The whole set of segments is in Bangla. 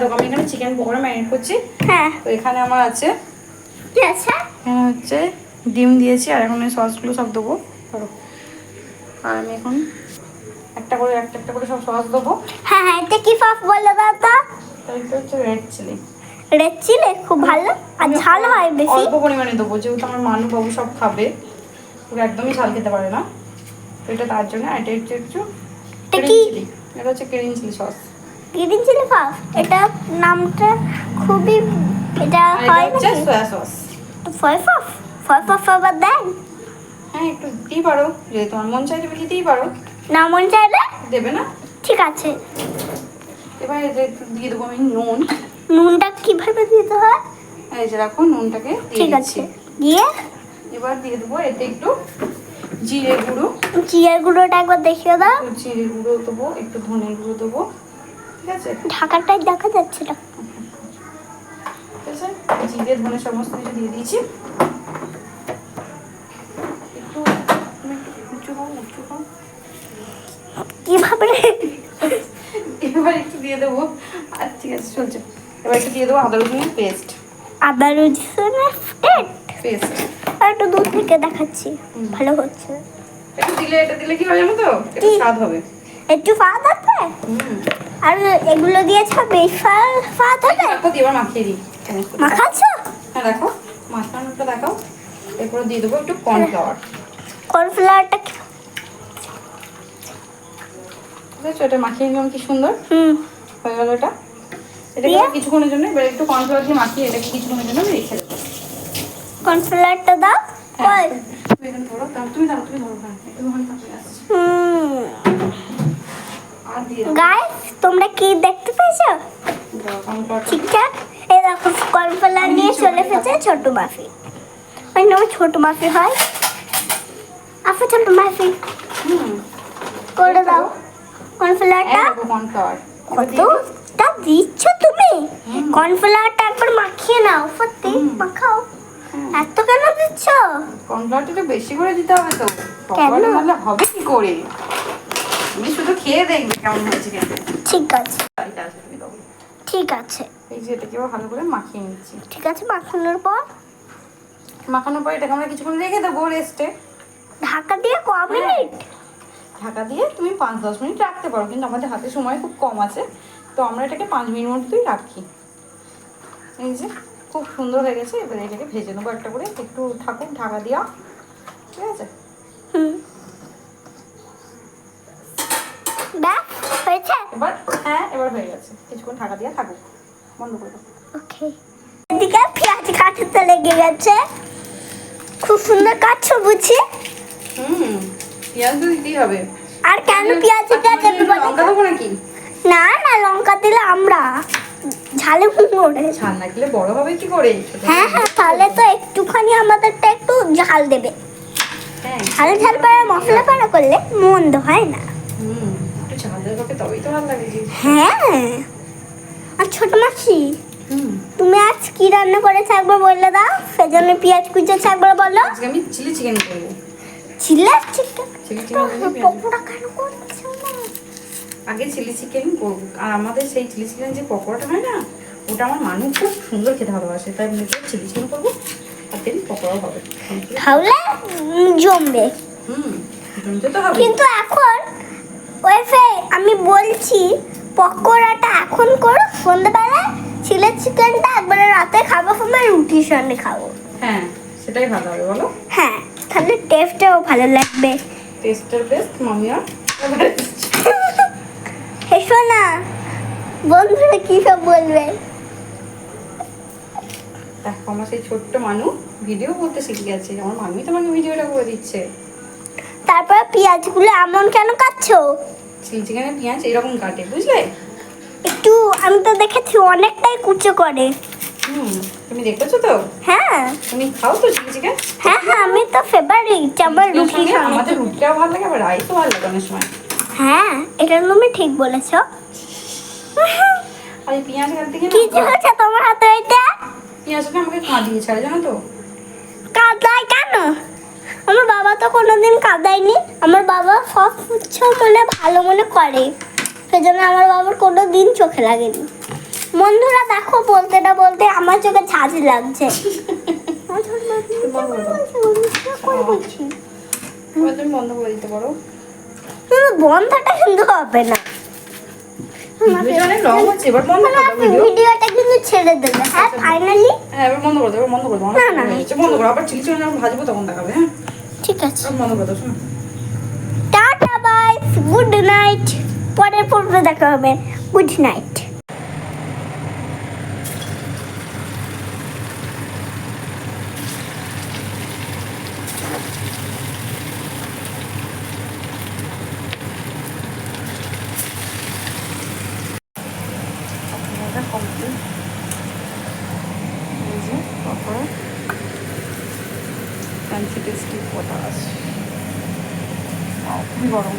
দেখো আমি এখানে চিকেন পকোড়া ম্যারিনেট করছি। হ্যাঁ। তো এখানে আমার আছে কি আছে? এখানে হচ্ছে ডিম দিয়েছি আর এখন এই সসগুলো সব দেবো। ধরো। আর আমি এখন একটা করে একটা একটা করে সব সস দেবো। হ্যাঁ হ্যাঁ এটা কি সস বলে দাও তো। এটা হচ্ছে রেড চিলি রেড চিলি খুব ভালো। আর ঝাল হয় বেশি? অল্প পরিমাণে দেবো যেহেতু আমার মানু বাবু সব খাবে। পুরো একদমই ঝাল খেতে পারে না। তো এটা তার জন্য এটা হচ্ছে একটু এটা চিলি এটা হচ্ছে green chilli sauce. Green chilli sauce এটা নামটা খুবই এটা হয় নাকি? সয়া সস ফয় সস ফয় সস আবার দেন? হ্যাঁ একটু দিতেই পারো। যদি তোমার মন চাই তুমি দিতেই পারো। না মন চাইলে? দেবে না? ঠিক আছে। এবার দিয়ে দেবো আমি নুন। নুনটা কীভাবে দিতে হয়? এই যে রাখো নুনটাকে ঠিক আছে। দিয়ে? এবার দিয়ে দেবো এতে একটু জিরে গুঁড়ো। জিয়ার গুঁড়োটা একবার দেখিয়ে দাও। জিরে গুঁড়ো দেবো একটু ধনে গুঁড়ো দেবো। ঠিক আছে? ঢাকাটাই দেখা যাচ্ছে না। ঠিক আছে জিরে ধনে সমস্ত কিছু দিয়ে দিয়েছি। একটু উঁচু হও উঁচু হও কীভাবে? এবার একটু দিয়ে দেবো। আর ঠিক আছে চলছে। এবার একটু দিয়ে দেবো আদা রসুনের পেস্ট আদা রসুনের পেস্ট আর একটু দূর থেকে দেখাচ্ছি ভালো হচ্ছে একটু দিলে এটা দিলে কি হয় জানো তো? একটু স্বাদ হবে। একটু স্বাদ আছে? হুম। আর এগুলো দিয়েছ? স্বাদ স্বাদ হবে? দেখো এবার মাখিয়ে দিই। মাখাচ্ছ? হ্যাঁ দেখো। মাখানোটা দেখাও। এরপরে দিয়ে দেবো একটু কর্নফ্লাওয়ার কর্নফ্লাওয়ারটা কি- ঠিক এটা মাখিয়ে নিলাম কি সুন্দর। হুম। হয়ে গেল এটা। এটাকে কিছুক্ষণের জন্য এবার একটু কর্নফ্লাওয়ার দিয়ে মাখিয়ে এটাকে কিছুক্ষণের জন্য আমি রেখে দেবো। কর্নফ্লাওয়ারটা দাও। হ্যাঁ। তুমি ধরো। দাও, তুমি দাও তুমি ধরো হ্যাঁ হুম। গাইস তোমরা কি দেখতে পেয়েছ? ঠিকঠাক? এই দেখো কর্নফ্লাওয়ার নিয়ে চলে এসেছে ছোট মাফি। ওই নাম ছোট মাফি হয়। আপু ছোট মাফি। করে দাও। কর্নফ্লাওয়ারটা। কতটা দিচ্ছ তুমি। কর্নফ্লাওয়ারটা একবার মাখিয়ে নাও সত্যি মাখাও। এত কেন দিচ্ছ? কর্নফ্লাওয়ারটা বেশি করে দিতে হবে তো। কেন? হবে কি করে? তুমি শুধু খেয়ে দেখবে কেমন হয়েছে খেতে। ঠিক আছে। ঠিক আছে। এই যে এটাকে ভালো করে মাখিয়ে নিচ্ছি। ঠিক আছে মাখানোর পর? মাখানোর পর এটাকে আমরা কিছুক্ষণ রেখে দেবো রেস্টে ঢাকা দিয়ে ক মিনিট? ঢাকা দিয়ে তুমি পাঁচ দশ মিনিট রাখতে পারো কিন্তু আমাদের হাতে সময় খুব কম আছে। তো আমরা এটাকে পাঁচ মিনিট মধ্যেই রাখি। এই যে খুব সুন্দর হয়ে গেছে। এবার এটাকে ভেজে নেব একটা করে। একটু থাকুক ঢাকা দিয়া। ঠিক আছে হুম ব্যাস হয়েছে? এবার? হ্যাঁ এবার হয়ে গেছে। কিছুক্ষণ ঢাকা দিয়া থাকুক। বন্ধ করে ওকে। এদিকে পেঁয়াজ কাটতে লেগে গেছে। খুব সুন্দর কাটছো বুঝি হুম পেঁয়াজ তো দিতেই হবে। আর কেন পেঁয়াজটা দেবে বলো লঙ্কা দেবো নাকি? না না লঙ্কা দিলে আমরা ঝালে ছাল না খেলে বড় হবে কি করে? হ্যাঁ হ্যাঁ তাহলে তো একটুখানি আমাদেরটা একটু ঝাল দেবে। হ্যাঁ ঝাল ঝাল পাড়া মশলা পাড়া করলে মন্দ হয় না। হুম। হ্যাঁ। আর ছোট মাসি তুমি আজ কি রান্না করেছ একবার বলে দাও? সেজন্য পেঁয়াজ কুচেছো একবার বলো। আজকে আমি চিলি চিকেন করব। চিলি চিকেন পকোড়া কেন করছ আগে চিলি চিকেন করব। আর আমাদের সেই চিলি চিকেন যে পকোড়াটা হয় না ওটা আমার মানুষ খুব সুন্দর খেতে ভালোবাসে। তাই আমি চিলি চিকেন করব আর তেল পকোড়াও হবে। তাহলে জমবে। হুম জমতে তো হবে। কিন্তু এখন ওয়েফে আমি বলছি পকোড়াটা এখন করো সন্ধ্যাবেলা চিলি চিকেনটা একবারে রাতে খাব সময় রুটির সঙ্গে খাব। হ্যাঁ সেটাই ভালো হবে বলো। হ্যাঁ তাহলে টেস্টটাও ভালো লাগবে। টেস্টের বেস্ট মামি আর হেসো না বন্ধুরা কী সব বলবে? দেখো আমার সেই ছোট্ট মানু ভিডিও করতে শিখে গেছে। আমার মামি তোমাকে ভিডিওটা করে দিচ্ছে। পেঁয়াজগুলো এমন কেন কাটছো? চিলি পেঁয়াজ এরকম কাটে বুঝলে? একটু আমি তো দেখেছি অনেকটাই কুচো করে। হুম তুমি দেখেছ তো? হ্যাঁ। তুমি খাও তো চিলি চিকেন হ্যাঁ হ্যাঁ আমি তো ফেভারিট আমার রুটির সঙ্গে আমাদের রুটিটাও ভালো লাগে আবার রাইসও ভালো লাগে অনেক সময়। হ্যাঁ এটা তুমি ঠিক বলেছ। আর পেঁয়াজ কাটতে গিয়ে কি তোমার হাতে এটা পেঁয়াজটা আমাকে কাঁদিয়ে ছাড়ে জানো তো? বাবা তো কোনোদিন কাদায়নি। আমার বাবা সব কিছু মানে ভালো মনে করে। সেজন্য আমার বাবার কোনো দিন চোখে লাগেনি। বন্ধুরা দেখো বলতে না বলতে আমার চোখে ঝাঁঝ লাগছে। বন্ধ করে দিতে পারো বন্ধটা কিন্তু হবে না। ভিডিওটা কিন্তু ছেড়ে দেবে। হ্যাঁ ফাইনালি হ্যাঁ এবার বন্ধ করে দাও বন্ধ করে দাও। না, না। বন্ধ করো আবার চিলি চিকেন ভাজবো তখন দেখাবে হ্যাঁ? ঠিক আছে। Ta-ta bye good night. পরের পর্বে দেখা হবে। Good night. কমপ্লিট এই যে ফ্যান্সি টেস্টি পটাশ খুবই গরম।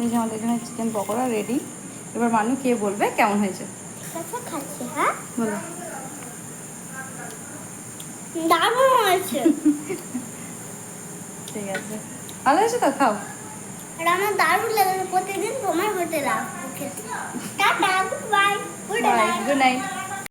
এই যে আমাদের এখানে চিকেন পকোড়া রেডি এবার মানু কে বলবে কেমন হয়েছে? হ্যাঁ? বলো। দারুণ হয়েছে। ঠিক আছে। ভালো হয়েছে তো? খাও। আর আমার দারুণ লাগল প্রতিদিন তোমার হোটেল আসব খেতে। Ta-ta good bye good night good night